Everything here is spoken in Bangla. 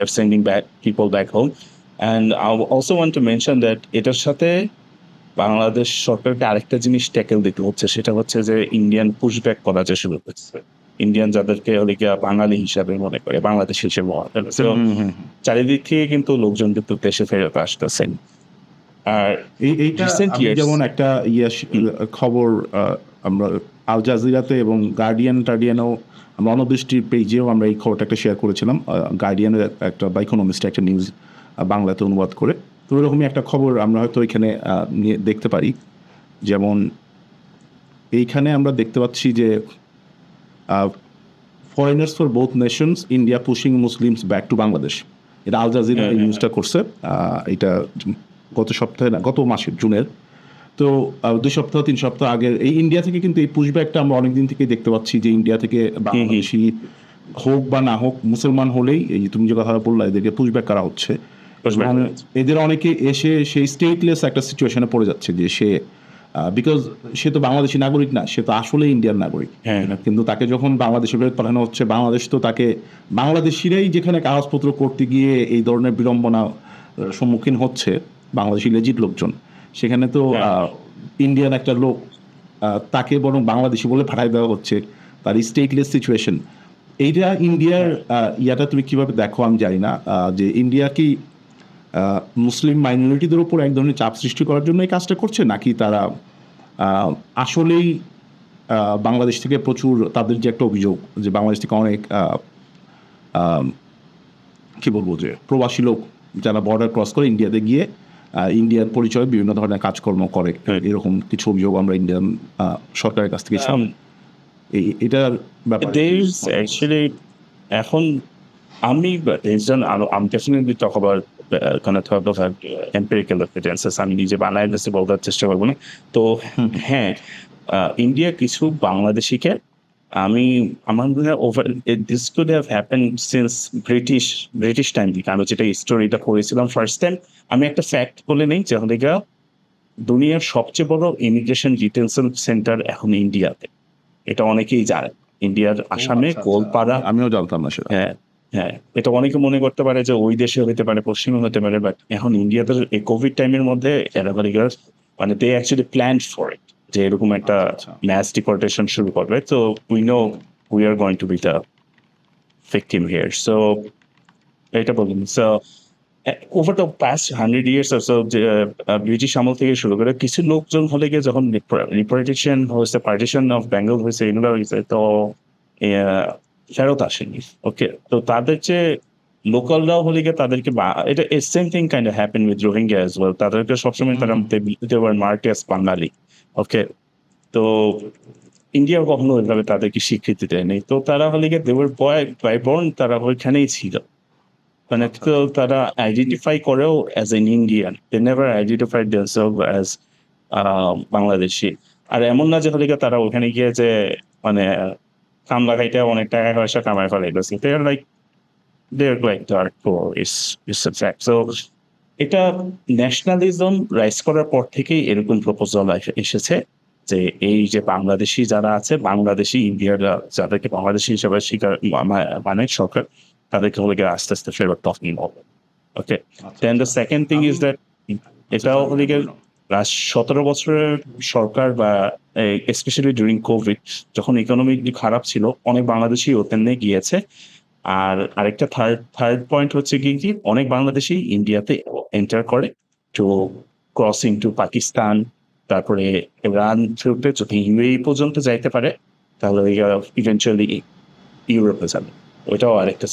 of sending back people back home. And I also want to mention that এটার সাথে বাংলাদেশ সরকারকে আরেকটা জিনিস ট্যাকেল দিতে হচ্ছে সেটা হচ্ছে যে ইন্ডিয়ান পুশব্যাক করা যে শুরু করছে ইন্ডিয়ান যাদেরকে ওদিকে বাঙালি হিসাবে মনে করে বাংলাদেশ হিসেবে মনে করে চারিদিক থেকে কিন্তু লোকজন কিন্তু দেশে ফেরত আসতেছেন আর এই এইটা Recent আমি years. যেমন একটা ইয়ে খবর আহ, আমরা আল জাজিরাতে এবং গার্ডিয়ান টার্ডিয়ানও আমরা অনদৃষ্টির পেজেও আমরা এই খবরটা একটা শেয়ার করেছিলাম গার্ডিয়ানের একটা বা ইকোনমিস্ট একটা নিউজ বাংলাতে অনুবাদ করে। তো এরকমই একটা খবর আমরা হয়তো এখানে নিয়ে দেখতে পারি। যেমন এইখানে আমরা দেখতে পাচ্ছি যে foreigners for both nations India pushing Muslims back to Bangladesh এটা আল জাজিরা এই নিউজটা করছে। আহ, এটা গত সপ্তাহে না গত মাসের জুনের। তো দুই সপ্তাহ তিন সপ্তাহ আগে এই ইন্ডিয়া থেকে কিন্তু এই পুশব্যাকটা আমরা অনেকদিন থেকে দেখতে পাচ্ছি যে ইন্ডিয়া থেকে বাংলাদেশি হোক বা না হোক মুসলমান হলেই এই যে তুমি যে কথা বললা এদেরকে করা হচ্ছে এবং করা হচ্ছে। এদের অনেকে এসে সেই স্টেটলেস একটা সিচুয়েশনে পড়ে যাচ্ছে যে সে বিকজ সে তো বাংলাদেশি নাগরিক না সে তো আসলে ইন্ডিয়ান নাগরিক হ্যাঁ। কিন্তু তাকে যখন বাংলাদেশে ফেরত পাঠানো হচ্ছে বাংলাদেশ তো তাকে বাংলাদেশিরাই যেখানে কাগজপত্র করতে গিয়ে এই ধরনের বিড়ম্বনা সম্মুখীন হচ্ছে বাংলাদেশি লেজিট লোকজন সেখানে তো। ইন্ডিয়ান একটা লোক তাকে বরং বাংলাদেশি বলে পাঠাই দেওয়া হচ্ছে তার স্টেটলেস সিচুয়েশন এইটা ইন্ডিয়ার ইয়াটা তুমি কীভাবে দেখো আমি জানি না যে ইন্ডিয়া কি মুসলিম মাইনরিটিদের উপর এক ধরনের চাপ সৃষ্টি করার জন্য এই কাজটা করছে নাকি তারা আহ, আসলেই বাংলাদেশ থেকে প্রচুর তাদের যে একটা অভিযোগ যে বাংলাদেশ থেকে অনেক কি বলব যে প্রবাসী লোক যারা বর্ডার ক্রস করে ইন্ডিয়াতে গিয়ে ইন্ডিয়ার পরিচয় বিভিন্ন ধরনের কাজকর্ম করে। এরকম কিছু অভিযোগ আমরা ইন্ডিয়ান সরকারের কাছ থেকে এই- এটার ব্যাপারে এখন আমি I'm definitely talk about kind of about uh, empirical evidences আমি নিজে দিতে বলার চেষ্টা করব না। তো হ্যাঁ ইন্ডিয়া কিছু বাংলাদেশিকে আমি আমার মনে হয় over this could have happen since British British time থেকে। আমি যেটা স্টোরিটা পড়েছিলাম ফার্স্ট টাইম আমি একটা ফ্যাক্ট বলে নেই যে আমাদের দুনিয়ার সবচেয়ে বড় ইমিগ্রেশন ডিটেনশন সেন্টার এখন ইন্ডিয়াতে এটা অনেকেই জানে। ইন্ডিয়ার আসামে আচ্ছা, আচ্ছা। গোলপাড়া। আমিও জানতাম না সেটা। হ্যাঁ হ্যাঁ। এটা অনেকে মনে করতে পারে যে ওই দেশে হতে পারে পশ্চিমে হতে পারে বাট এখন ইন্ডিয়াতে এই কোভিড টাইমের মধ্যে মানে they actually plan for it যে এরকম একটা আচ্ছা। ম্যাস ডিপোর্টেশন শুরু করবে। তো we know we are going to be the victim here so এটা বলুন। So over the past hundred years so British আমল থেকে শুরু করে কিছু লোকজন হলে গিয়ে যখন রিপার্টিশন হয়েছে পার্টিশন অফ বেঙ্গল হয়েছে এগুলো হয়েছে তো ফেরত আসেনি। ওকে তো তাদের যে লোকালরাও হলে গিয়ে তাদেরকে বা- এটা same thing kind of happen with Rohingya as well তাদেরকে সবসময় তারা দেওয়ার মার্কেস বাঙালি ওকে তো ইন্ডিয়া কখনো ওইভাবে তাদেরকে স্বীকৃতি দেয়নি। তো তারা হলে গিয়ে দেওয়ার বয় বাই বর্ন তারা ওইখানেই ছিল। মানে তো তারা আইডেন্টিফাই করেও as an Indian they never identified themselves as Bangladeshi. আর এমন না যে হলে গিয়ে তারা ওখানে গিয়ে যে মানে কাম লাগাইতে অনেক টাকা পয়সা কামাই ফেলে গেছে they are like they are like dark poor is is fact so এটা ন্যাশনালিজম রাইজ করার পর থেকেই এরকম প্রপোজাল এসেছে যে এই যে বাংলাদেশি যারা আছে বাংলাদেশি ইন্ডিয়ার যাদেরকে বাংলাদেশি হিসাবে স্বীকার মানে সরকার তাদেরকে হলে গিয়ে আস্তে আস্তে ফেরত টকিং হবে okay then the second thing is that এটাও হলে গিয়ে লাস্ট সতেরো বছরের সরকার বা স্পেশালি ডিউরিং কোভিড যখন ইকোনমি খারাপ ছিল অনেক বাংলাদেশি ওখানে গিয়েছে। আর আরেকটা থার্ড থার্ড পয়েন্ট হচ্ছে কি কি, অনেক বাংলাদেশি ইন্ডিয়াতে এন্টার করে। টু ক্রসিং টু পাকিস্তান তারপরে ইরান থ্রুতে যদি ইউএই পর্যন্ত যাইতে পারে, তাহলে ইভেনচুয়ালি ইউরোপে যাবে। ওইটাও আরেকটা